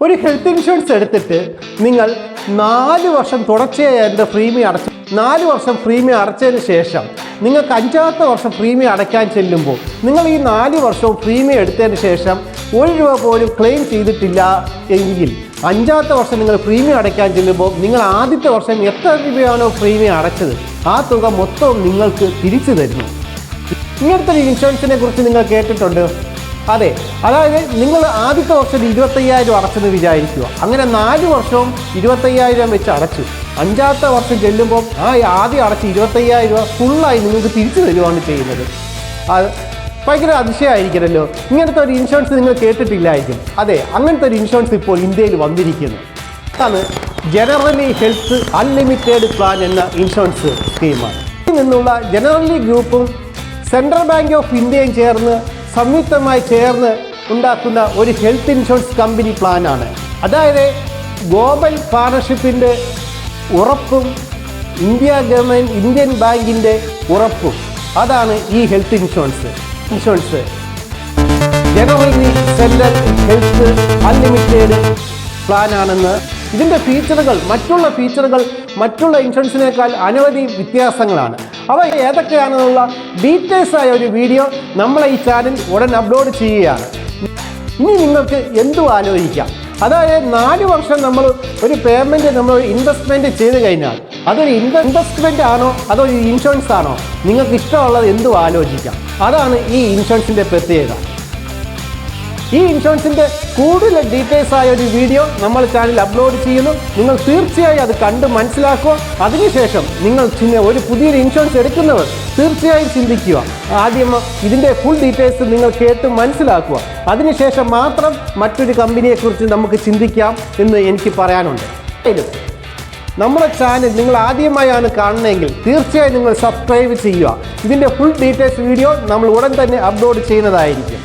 ഒരു health insurance എടുത്തിട്ട് നിങ്ങൾ നാല് വർഷം തുടർച്ചയായി അതിന്റെ പ്രീമിയം അടച്ചു നാല് വർഷം പ്രീമിയം അടച്ചതിന് ശേഷം നിങ്ങൾക്ക് അഞ്ചാമത്തെ വർഷം പ്രീമിയം അടയ്ക്കാൻ ചെല്ലുമ്പോൾ നിങ്ങൾ ഈ നാല് വർഷവും പ്രീമിയം എടുത്തതിന് ശേഷം ഒരു രൂപ പോലും ക്ലെയിം ചെയ്തിട്ടില്ല എങ്കിൽ അഞ്ചാമത്തെ വർഷം നിങ്ങൾ പ്രീമിയം അടയ്ക്കാൻ ചെല്ലുമ്പോൾ നിങ്ങൾ ആദ്യത്തെ വർഷം എത്ര രൂപയാണോ പ്രീമിയം അടച്ചത് ആ തുക മൊത്തവും നിങ്ങൾക്ക് തിരിച്ചു തരുന്നു. ഇങ്ങനത്തെ ഒരു ഇൻഷുറൻസിനെ കുറിച്ച് നിങ്ങൾ കേട്ടിട്ടുണ്ട്. അതെ അതായത് നിങ്ങൾ ആദ്യത്തെ വർഷം ഇരുപത്തയ്യായിരം അടച്ചെന്ന് വിചാരിക്കുക. അങ്ങനെ നാല് വർഷവും ഇരുപത്തയ്യായിരം വെച്ച് അടച്ചു. അഞ്ചാമത്തെ വർഷം ചെല്ലുമ്പോൾ ആ ആദ്യം അടച്ച് ഇരുപത്തയ്യായിരം രൂപ ഫുള്ളായി നിങ്ങൾക്ക് തിരിച്ചു തരുവാണ് ചെയ്യുന്നത്. അത് ഭയങ്കര അതിശയമായിരിക്കുമല്ലോ ഇങ്ങനത്തെ ഒരു ഇൻഷുറൻസ് നിങ്ങൾ കേട്ടിട്ടില്ലായിരിക്കും. അതെ അങ്ങനത്തെ ഒരു ഇൻഷുറൻസ് ഇപ്പോൾ ഇന്ത്യയിൽ വന്നിരിക്കുന്നു. അതാണ് ജനറലി ഹെൽത്ത് അൺലിമിറ്റഡ് പ്ലാൻ എന്ന ഇൻഷുറൻസ് സ്കീമാണ് ഇതിൽ നിന്നുള്ള ജനറലി ഗ്രൂപ്പും സെൻട്രൽ ബാങ്ക് ഓഫ് ഇന്ത്യയും ചേർന്ന് സംയുക്തമായി ചേർന്ന് ഉണ്ടാക്കുന്ന ഒരു ഹെൽത്ത് ഇൻഷുറൻസ് കമ്പനി പ്ലാനാണ്. അതായത് ഗ്ലോബൽ പാർട്ണർഷിപ്പിന്റെ ഉറപ്പും ഇന്ത്യ ഗവൺമെന്റ് ഇന്ത്യൻ ബാങ്കിന്റെ ഉറപ്പും. അതാണ് ഈ health insurance. Insurance. Generali central health unlimited പ്ലാനാണെന്ന്. ഇതിന്റെ ഫീച്ചറുകൾ മറ്റുള്ള ഫീച്ചറുകൾ മറ്റുള്ള ഇൻഷുറൻസിനേക്കാൾ അനവധി വ്യത്യാസങ്ങളാണ്. അവ ഏതൊക്കെയാണെന്നുള്ള ഡീറ്റെയിൽസ് ആയ ഒരു വീഡിയോ നമ്മളെ ഈ ചാനൽ ഉടൻ അപ്ലോഡ് ചെയ്യുകയാണ്. ഇനി നിങ്ങൾക്ക് എന്തും ആലോചിക്കാം. അതായത് നാല് വർഷം നമ്മൾ ഒരു പേയ്മെന്റ് നമ്മൾ ഇൻവെസ്റ്റ്മെന്റ് ചെയ്ത് കഴിഞ്ഞാൽ അതൊരു ഇൻവെ ഇൻവെസ്റ്റ്മെന്റ് ആണോ അതോ ഇൻഷുറൻസ് ആണോ? നിങ്ങൾക്ക് ഇഷ്ടമുള്ളത് എന്തും ആലോചിക്കാം. അതാണ് ഈ ഇൻഷുറൻസിന്റെ പ്രത്യേകത. ഈ ഇൻഷുറൻസിന്റെ കൂടുതൽ ഡീറ്റെയിൽസ് ആയ ഒരു വീഡിയോ നമ്മൾ ചാനൽ അപ്ലോഡ് ചെയ്യുന്നു. നിങ്ങൾ തീർച്ചയായും അത് കണ്ട് മനസ്സിലാക്കുക. അതിനുശേഷം നിങ്ങൾ ഒരു പുതിയൊരു ഇൻഷുറൻസ് എടുക്കുന്നവർ തീർച്ചയായും ചിന്തിക്കുക. ആദ്യം ഇതിന്റെ ഫുൾ ഡീറ്റെയിൽസ് നിങ്ങൾ കേട്ട് മനസ്സിലാക്കുക. അതിനുശേഷം മാത്രം മറ്റൊരു കമ്പനിയെക്കുറിച്ച് നമുക്ക് ചിന്തിക്കാം എന്ന് എനിക്ക് പറയാനുണ്ട്. നമ്മുടെ ചാനൽ നിങ്ങൾ ആദ്യമായാണ് കാണുന്നതെങ്കിൽ തീർച്ചയായും നിങ്ങൾ സബ്സ്ക്രൈബ് ചെയ്യുക. ഇതിന്റെ ഫുൾ ഡീറ്റെയിൽസ് വീഡിയോ നമ്മൾ ഉടൻ തന്നെ അപ്ലോഡ് ചെയ്യുന്നതായിരിക്കും.